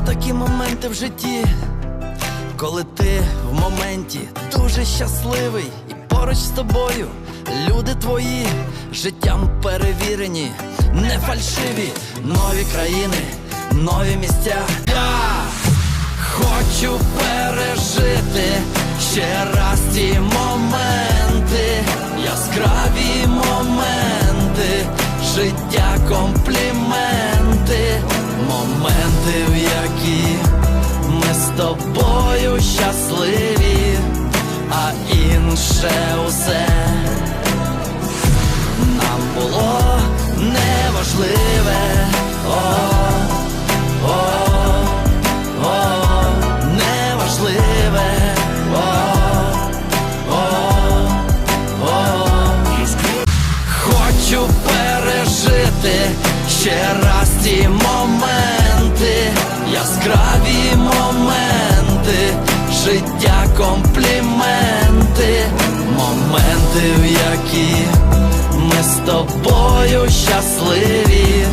такі моменти в житті, коли ти в моменті дуже щасливий, і поруч з тобою люди твої життям перевірені, не фальшиві, нові країни, нові місця. Я хочу пережити ще раз ті моменти, яскраві моменти, життя компліменти, щасливі, а інше усе нам було неважливе. О, о, о, неважливе. О, о, о. Хочу пережити ще раз ті моменти, яскраві моменти, життя компліменти, моменти, в які ми з тобою щасливі,